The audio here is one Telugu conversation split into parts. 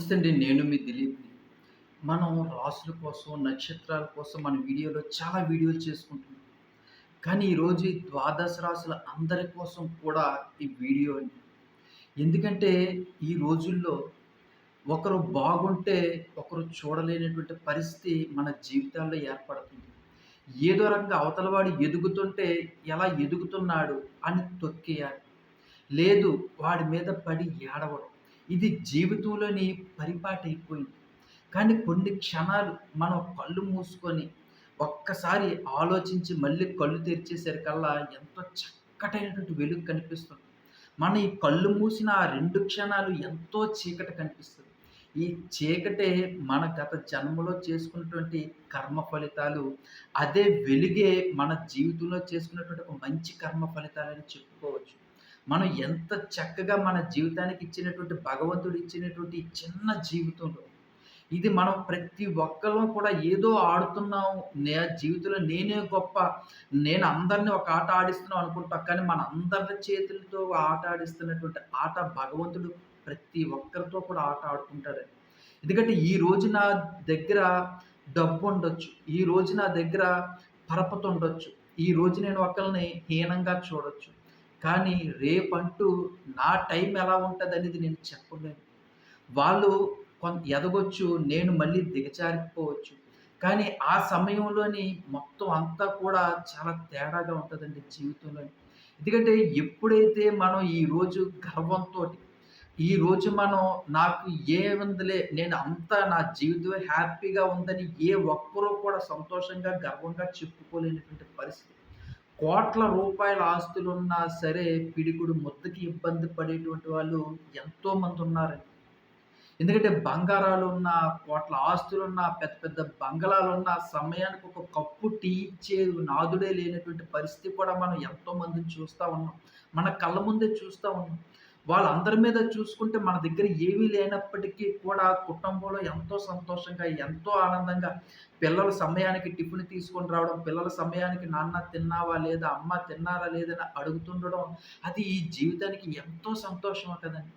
నమస్తే అండి నేను మీ దిలీప్ని. మనం రాసుల కోసం నక్షత్రాల కోసం మన వీడియోలో చాలా వీడియోలు చేసుకుంటున్నాం. కానీ ఈరోజు ఈ ద్వాదశ రాసుల అందరి కోసం కూడా ఈ వీడియో అండి. ఎందుకంటే ఈ రోజుల్లో ఒకరు బాగుంటే ఒకరు చూడలేనటువంటి పరిస్థితి మన జీవితాల్లో ఏర్పడుతుంది. ఏదో రకంగా అవతలవాడు ఎదుగుతుంటే ఎలా ఎదుగుతున్నాడు అని తొక్కేయాలి. లేదు వాడి మీద పడి ఏడవడం. ఇది జీవితంలోని పరిపాటి అయిపోయింది. కానీ కొన్ని క్షణాలు మనం కళ్ళు మూసుకొని ఒక్కసారి ఆలోచించి మళ్ళీ కళ్ళు తెరిచేసరికల్లా ఎంతో చక్కటైనటువంటి వెలుగు కనిపిస్తుంది. మన ఈ కళ్ళు మూసిన ఆ రెండు క్షణాలు ఎంతో చీకటి కనిపిస్తుంది. ఈ చీకటే మన గత జన్మలో చేసుకున్నటువంటి కర్మ ఫలితాలు అదే వెలుగే మన జీవితంలో చేసుకున్నటువంటి ఒక మంచి కర్మ ఫలితాలని చెప్పుకోవచ్చు. మనం ఎంత చక్కగా మన జీవితానికి ఇచ్చినటువంటి భగవంతుడు ఇచ్చినటువంటి చిన్న జీవితంలో ఇది మనం ప్రతి ఒక్కరూ కూడా ఏదో ఆడుతున్నాం. నే జీవితంలో నేనే గొప్ప. నేను అందరినీ ఒక ఆట ఆడిస్తున్నాం అనుకుంటాం. కానీ మన అందరి చేతులతో ఆట ఆడిస్తున్నటువంటి ఆట భగవంతుడు ప్రతి ఒక్కరితో కూడా ఆట ఆడుకుంటాడని ఎందుకంటే ఈ రోజు నా దగ్గర డబ్బు ఉండొచ్చు. ఈ రోజు నా దగ్గర పరపతి ఉండొచ్చు. ఈ రోజు నేను ఒకరిని హీనంగా చూడొచ్చు. కానీ రేపంటూ నా టైం ఎలా ఉంటుంది అనేది నేను చెప్పలేను. వాళ్ళు కొంత ఎదగొచ్చు నేను మళ్ళీ దిగజారిపోవచ్చు. కానీ ఆ సమయంలోని మొత్తం అంతా కూడా చాలా తేడాగా ఉంటుందండి జీవితంలో. ఎందుకంటే ఎప్పుడైతే మనం ఈరోజు గర్వంతో ఈరోజు మనం నాకు ఏ ఉందిలే నేను అంతా నా జీవితం హ్యాపీగా ఉందని ఏ ఒక్కరూ కూడా సంతోషంగా గర్వంగా చెప్పుకోలేనటువంటి పరిస్థితి. కోట్ల రూపాయల ఆస్తులున్నా సరే పిడికుడు ముద్దకి ఇబ్బంది పడేటువంటి వాళ్ళు ఎంతోమంది ఉన్నారండి ఎందుకంటే బంగారాలు ఉన్న కోట్ల ఆస్తులున్న పెద్ద పెద్ద బంగళాలున్న సమయానికి ఒక కప్పు టీ ఇచ్చే నాదుడే లేనటువంటి పరిస్థితి కూడా మనం ఎంతోమందిని చూస్తూ ఉన్నాం. మన కళ్ళ ముందే చూస్తూ ఉన్నాం. వాళ్ళందరి మీద చూసుకుంటే మన దగ్గర ఏమీ లేనప్పటికీ కూడా కుటుంబంలో ఎంతో సంతోషంగా ఎంతో ఆనందంగా పిల్లల సమయానికి టిఫిన్ తీసుకొని రావడం పిల్లల సమయానికి నాన్న తిన్నావా లేదా అమ్మ తిన్నారా లేదని అడుగుతుండడం అది ఈ జీవితానికి ఎంతో సంతోషం కదండి.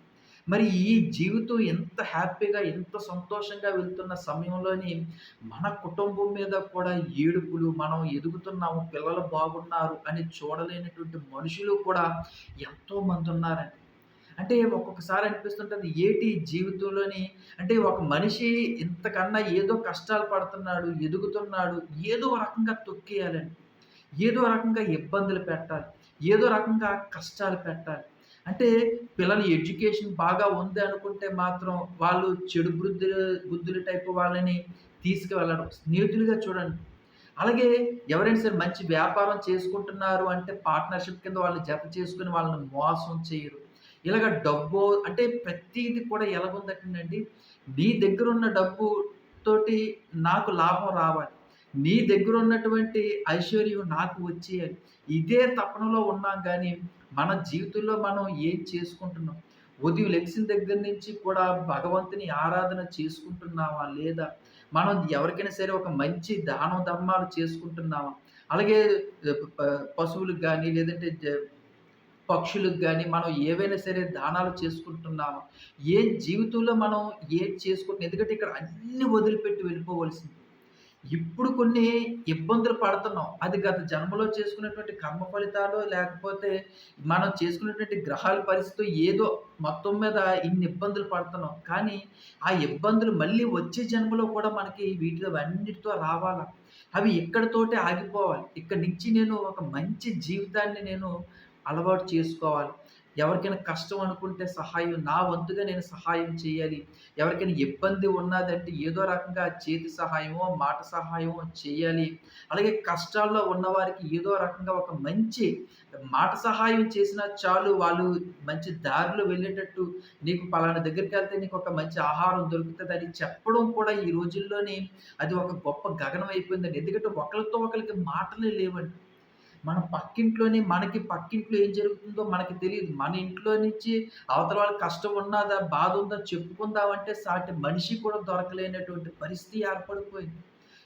మరి ఈ జీవితం ఎంత హ్యాపీగా ఎంత సంతోషంగా వెళ్తున్న సమయంలోని మన కుటుంబం మీద కూడా ఏడుపులు మనం ఎదుగుతున్నాము పిల్లలు బాగున్నారు అని చూడలేనటువంటి మనుషులు కూడా ఎంతోమంది ఉన్నారండి. అంటే ఒక్కొక్కసారి అనిపిస్తుంటుంది ఏటి జీవితంలోని అంటే ఒక మనిషి ఇంతకన్నా ఏదో కష్టాలు పడుతున్నాడు ఎదుగుతున్నాడు ఏదో రకంగా తొక్కేయాలని ఏదో రకంగా ఇబ్బందులు పెట్టాలి ఏదో రకంగా కష్టాలు పెట్టాలి. అంటే పిల్లల ఎడ్యుకేషన్ బాగా ఉంది అనుకుంటే మాత్రం వాళ్ళు చెడు బుద్ధులు బుద్ధుల టైపు వాళ్ళని తీసుకువెళ్ళడం స్నేహితులుగా చూడండి. అలాగే ఎవరైనా సరే మంచి వ్యాపారం చేసుకుంటున్నారు అంటే పార్ట్నర్షిప్ కింద వాళ్ళని జత చేసుకుని వాళ్ళని మోసం చేయరు. ఇలాగ డబ్బు అంటే ప్రతిది కూడా ఎలాగుందంటేనండి నీ దగ్గర ఉన్న డబ్బు తోటి నాకు లాభం రావాలి నీ దగ్గర ఉన్నటువంటి ఐశ్వర్యం నాకు వచ్చేయాలి ఇదే తపనలో ఉన్నాం కానీ మన జీవితంలో మనం ఏం చేసుకుంటున్నాం? ఉదయం లెక్సిన దగ్గర నుంచి కూడా భగవంతుని ఆరాధన చేసుకుంటున్నావా లేదా? మనం ఎవరికైనా సరే ఒక మంచి దానం ధర్మాలు చేసుకుంటున్నావా? అలాగే పశువులకు కానీ లేదంటే పక్షులకు కానీ మనం ఏవైనా సరే దానాలు చేసుకుంటున్నాము ఏ జీవితంలో మనం ఏం చేసుకుంటున్నాం ఎందుకంటే ఇక్కడ అన్ని వదిలిపెట్టి వెళ్ళిపోవలసింది. ఇప్పుడు కొన్ని ఇబ్బందులు పడుతున్నాం. అది గత జన్మలో చేసుకున్నటువంటి కర్మ ఫలితాలు లేకపోతే మనం చేసుకున్నటువంటి గ్రహాల పరిస్థితి ఏదో మొత్తం మీద ఇన్ని ఇబ్బందులు పడుతున్నాం. కానీ ఆ ఇబ్బందులు మళ్ళీ వచ్చే జన్మలో కూడా మనకి వీటిలో అన్నిటితో రావాలా. అవి ఇక్కడితోటే ఆగిపోవాలి. ఇక్కడ నుంచి నేను ఒక మంచి జీవితాన్ని నేను అలవాటు చేసుకోవాలి. ఎవరికైనా కష్టం అనుకుంటే సహాయం నా వంతుగా నేను సహాయం చేయాలి. ఎవరికైనా ఇబ్బంది ఉన్నదంటే ఏదో రకంగా చేతి సహాయమో మాట సహాయమో చేయాలి. అలాగే కష్టాల్లో ఉన్నవారికి ఏదో రకంగా ఒక మంచి మాట సహాయం చేసినా చాలు వాళ్ళు మంచి దారిలో వెళ్ళేటట్టు నీకు పలానా దగ్గరికి వెళ్తే నీకు ఒక మంచి ఆహారం దొరుకుతుంది అని చెప్పడం కూడా ఈ రోజుల్లోనే అది ఒక గొప్ప గగనం అయిపోయిందండి. ఎందుకంటే ఒకరితో ఒకరికి మాటలే లేవండి. మన పక్కింట్లోనే మనకి పక్కింట్లో ఏం జరుగుతుందో మనకి తెలియదు. మన ఇంట్లో నుంచి అవతల వాళ్ళకి కష్టం ఉన్నదా బాధ ఉందా చెప్పుకుందామంటే సాటి మనిషి కూడా దొరకలేనటువంటి పరిస్థితి ఏర్పడిపోయింది.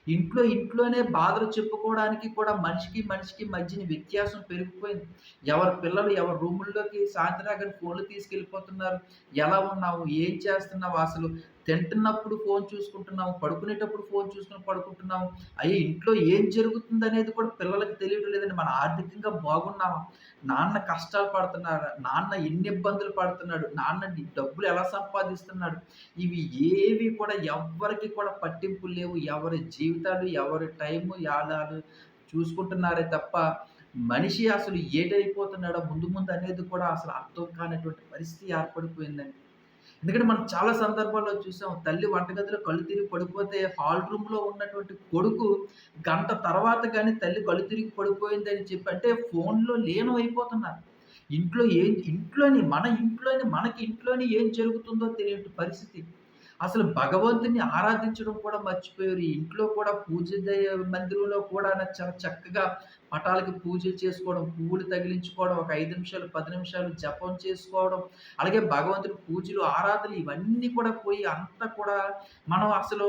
ఇంట్లో ఇంట్లోనే బాధలు చెప్పుకోవడానికి కూడా మనిషికి మనిషికి మధ్యన వ్యత్యాసం పెరిగిపోయింది. ఎవరి పిల్లలు ఎవరి రూముల్లోకి సాయంత్రం ఫోన్లు తీసుకెళ్ళిపోతున్నారు. ఎలా ఉన్నావు? ఏం చేస్తున్నావు అసలు? తింటున్నప్పుడు ఫోన్ చూసుకుంటున్నాము పడుకునేటప్పుడు ఫోన్ చూసుకుని పడుకుంటున్నాము అయ్యే ఇంట్లో ఏం జరుగుతుంది అనేది కూడా పిల్లలకి తెలియడం లేదండి. మన ఆర్థికంగా బాగున్నామా? నాన్న కష్టాలు పడుతున్నాడు? నాన్న ఎన్ని ఇబ్బందులు పడుతున్నాడు? నాన్న డబ్బులు ఎలా సంపాదిస్తున్నాడు? ఇవి ఏవి కూడా ఎవరికి కూడా పట్టింపు లేవు. ఎవరి జీవితాలు ఎవరి టైము యాదాలు చూసుకుంటున్నారే తప్ప మనిషి అసలు ఏటైపోతున్నాడో ముందు ముందు అనేది కూడా అసలు అర్థం కానటువంటి పరిస్థితి ఏర్పడిపోయిందండి. ఎందుకంటే మనం చాలా సందర్భాల్లో చూసాం తల్లి వంటగదిలో కళ్ళు తిరిగి పడిపోతే హాల్ రూమ్లో ఉన్నటువంటి కొడుకు గంట తర్వాత కానీ తల్లి కళ్ళు తిరిగి పడిపోయింది అని చెప్పి అంటే ఫోన్లో లీనం అయిపోతున్నారు ఇంట్లో ఏం ఇంట్లోని మన ఇంట్లోని మనకి ఇంట్లోని ఏం జరుగుతుందో తెలియని పరిస్థితి. అసలు భగవంతుని ఆరాధించడం కూడా మర్చిపోయారు. ఇంట్లో కూడా పూజ మందిరంలో కూడా చాలా చక్కగా పటాలకి పూజలు చేసుకోవడం పువ్వులు తగిలించుకోవడం ఒక ఐదు నిమిషాలు పది నిమిషాలు జపం చేసుకోవడం అలాగే భగవంతుని పూజలు ఆరాధనలు ఇవన్నీ కూడా పోయి అంతా కూడా మనం అసలు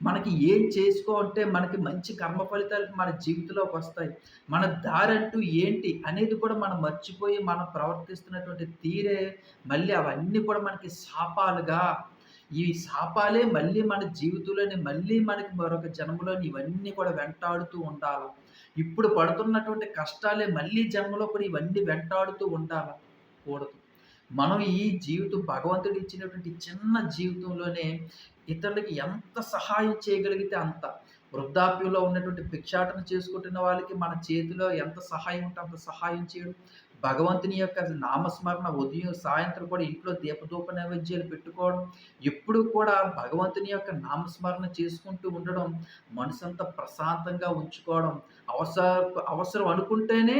మనకి ఏం చేసుకోవాలంటే మనకి మంచి కర్మ ఫలితాలు మన జీవితంలోకి వస్తాయి. మన దారి అంటూ ఏంటి అనేది కూడా మనం మర్చిపోయి మనం ప్రవర్తిస్తున్నటువంటి తీరే మళ్ళీ అవన్నీ కూడా మనకి శాపాలుగా ఈ శాపాలే మళ్ళీ మన జీవితంలోని మళ్ళీ మనకి మరొక జన్మలోని ఇవన్నీ కూడా వెంటాడుతూ ఉండాలి. ఇప్పుడు పడుతున్నటువంటి కష్టాలే మళ్ళీ జన్మలో కూడా ఇవన్నీ వెంటాడుతూ ఉండాల కూడదు మనం ఈ జీవితం భగవంతుడు ఇచ్చినటువంటి చిన్న జీవితంలోనే ఇతరులకి ఎంత సహాయం చేయగలిగితే అంత. వృద్ధాప్యంలో ఉన్నటువంటి భిక్షాటన చేసుకుంటున్న వాళ్ళకి మన చేతిలో ఎంత సహాయం ఉంటే అంత సహాయం చేయడం. భగవంతుని యొక్క నామస్మరణ ఉదయం సాయంత్రం కూడా ఇంట్లో దీపదూప నైవేద్యాలు పెట్టుకోవడం ఎప్పుడు కూడా భగవంతుని యొక్క నామస్మరణ చేసుకుంటూ ఉండడం మనసంతా ప్రశాంతంగా ఉంచుకోవడం అవసర అవసరం అనుకుంటేనే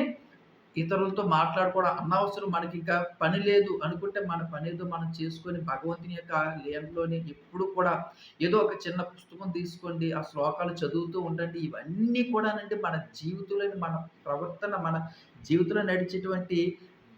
ఇతరులతో మాట్లాడుకోవడం అనవసరం మనకి ఇంకా పని లేదు అనుకుంటే మన పని ఏదో మనం చేసుకొని భగవంతుని యొక్క లేన్లోని ఎప్పుడు కూడా ఏదో ఒక చిన్న పుస్తకం తీసుకోండి ఆ శ్లోకాలు చదువుతూ ఉండండి ఇవన్నీ కూడానంటే మన జీవితంలోని మన ప్రవర్తన మన జీవితంలో నడిచేటువంటి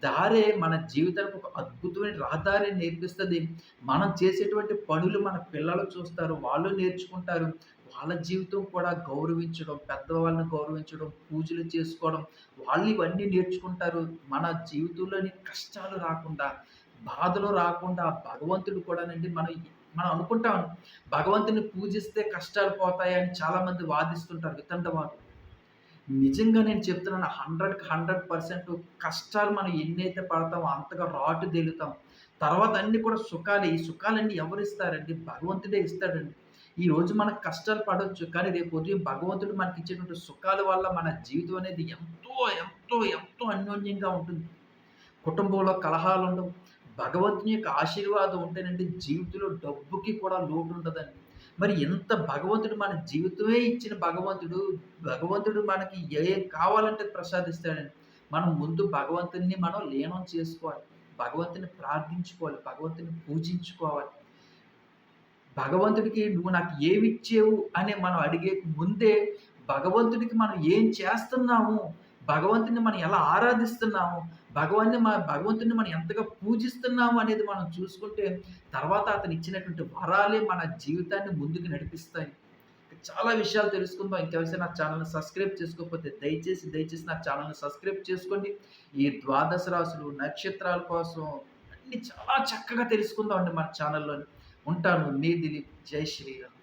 దారే మన జీవితానికి ఒక అద్భుతమైన రహదారి నేర్పిస్తుంది. మనం చేసేటువంటి పనులు మన పిల్లలు చూస్తారు వాళ్ళు నేర్చుకుంటారు. వాళ్ళ జీవితం కూడా గౌరవించడం పెద్దవాళ్ళని గౌరవించడం పూజలు చేసుకోవడం వాళ్ళు ఇవన్నీ నేర్చుకుంటారు. మన జీవితంలోని కష్టాలు రాకుండా బాధలు రాకుండా భగవంతుడు కూడానండి మనం మనం అనుకుంటాం. భగవంతుని పూజిస్తే కష్టాలు పోతాయని చాలామంది వాదిస్తుంటారు వితండవాదులు. నిజంగా నేను చెప్తున్నాను హండ్రెడ్కి హండ్రెడ్ పర్సెంట్ కష్టాలు మనం ఎన్నైతే పడతామో అంతగా రాటు తేలుతాం. తర్వాత అన్నీ కూడా సుఖాలు ఈ సుఖాలన్నీ ఎవరు ఇస్తారండి? భగవంతుడే ఇస్తాడండి. ఈ రోజు మనకు కష్టాలు పడవచ్చు కానీ రేపు ఉదయం భగవంతుడు మనకి ఇచ్చేటువంటి సుఖాల వల్ల మన జీవితం అనేది ఎంతో ఎంతో ఎంతో అన్యోన్యంగా ఉంటుంది. కుటుంబంలో కలహాలు ఉండవు భగవంతుని యొక్క ఆశీర్వాదం ఉంటేనండి జీవితంలో డబ్బుకి కూడా లోటు ఉండదండి. మరి ఎంత భగవంతుడు మన జీవితమే ఇచ్చిన భగవంతుడు భగవంతుడు మనకి ఏం కావాలంటే ప్రసాదిస్తాడని మనం ముందు భగవంతుని మనం లీనం చేసుకోవాలి. భగవంతుని ప్రార్థించుకోవాలి భగవంతుని పూజించుకోవాలి. భగవంతుడికి నువ్వు నాకు ఏమిచ్చేవు అని మనం అడిగే ముందే భగవంతుడికి మనం ఏం చేస్తున్నాము భగవంతుని మనం ఎలా ఆరాధిస్తున్నాము? భగవాన్ని మన భగవంతుని మనం ఎంతగా పూజిస్తున్నాము అనేది మనం చూసుకుంటే తర్వాత అతను ఇచ్చినటువంటి వరాలే మన జీవితాన్ని ముందుకు నడిపిస్తాయి. చాలా విషయాలు తెలుసుకుందాం. ఇంకెవరైనా నా ఛానల్ని సబ్స్క్రైబ్ చేసుకోకపోతే దయచేసి దయచేసి నా ఛానల్ని సబ్స్క్రైబ్ చేసుకోండి. ఈ ద్వాదశ రాసులు నక్షత్రాల కోసం అన్ని చాలా చక్కగా తెలుసుకుందాం అండి మన ఛానల్లోని. ఉంటాను. మీ దిలీప్. జై శ్రీరామ్.